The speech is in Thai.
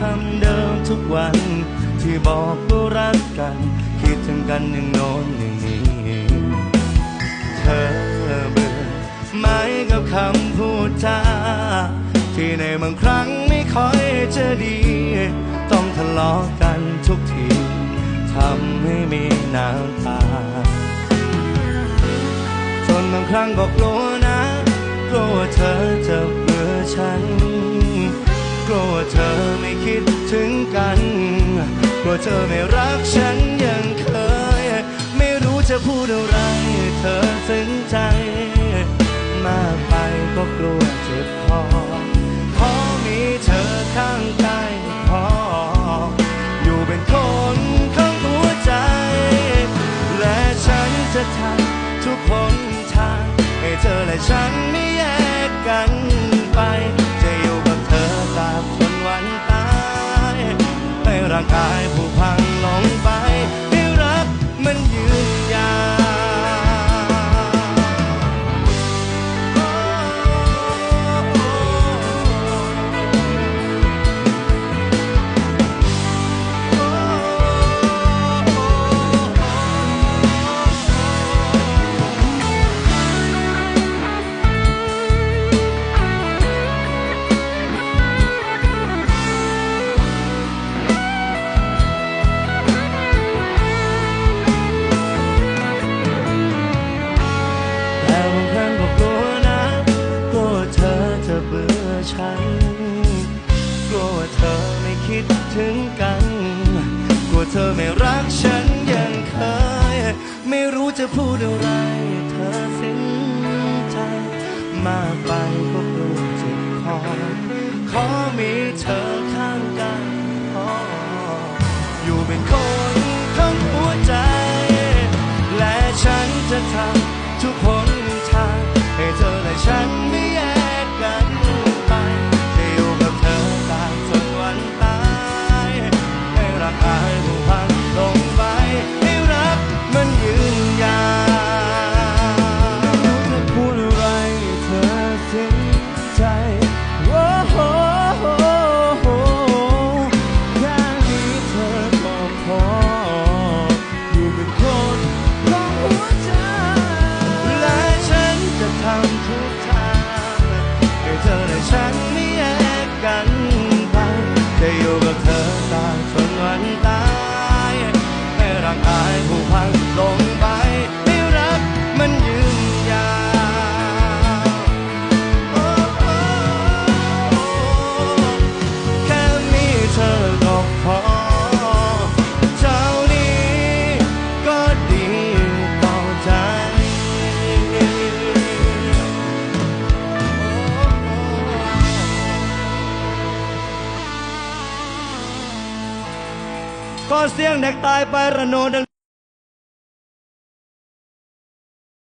คำเดิมทุกวัน ที่บอกว่ารักกัน คิดถึงกันย่งโน้นย่งนี้เธอเบื่อไหมกับคำพูดจาที่ในบางครั้งไม่ค่อยจะดี ต้องทะเลาะกันทุกทีทำให้มีน้ำตาจนบางครั้งก็กลัวนะกลัวว่าเธอ ถึงกันกลัวเธอไม่รักฉันยังเคย ไม่รู้จะพูดอะไรเธอซึ้งใจ มากไปก็กลัวเจ็บคอขอมีเธอข้างกายพอ อยู่เป็นคนข้างหัวใจ และฉันจะทำทุกคนทางให้เธอและฉันไม่แยกกัน ให้ร่ ฉัน กลัวว่าเธอไม่คิดถึงกัน กลัวเธอไม่รักฉันยังเคย ไม่รู้จะพูดอะไรเธอสิ้นใจ มากไปก็กลัวเจ็บคอขอมีเธอ ก็เสียงเด็กตายไประโนดัง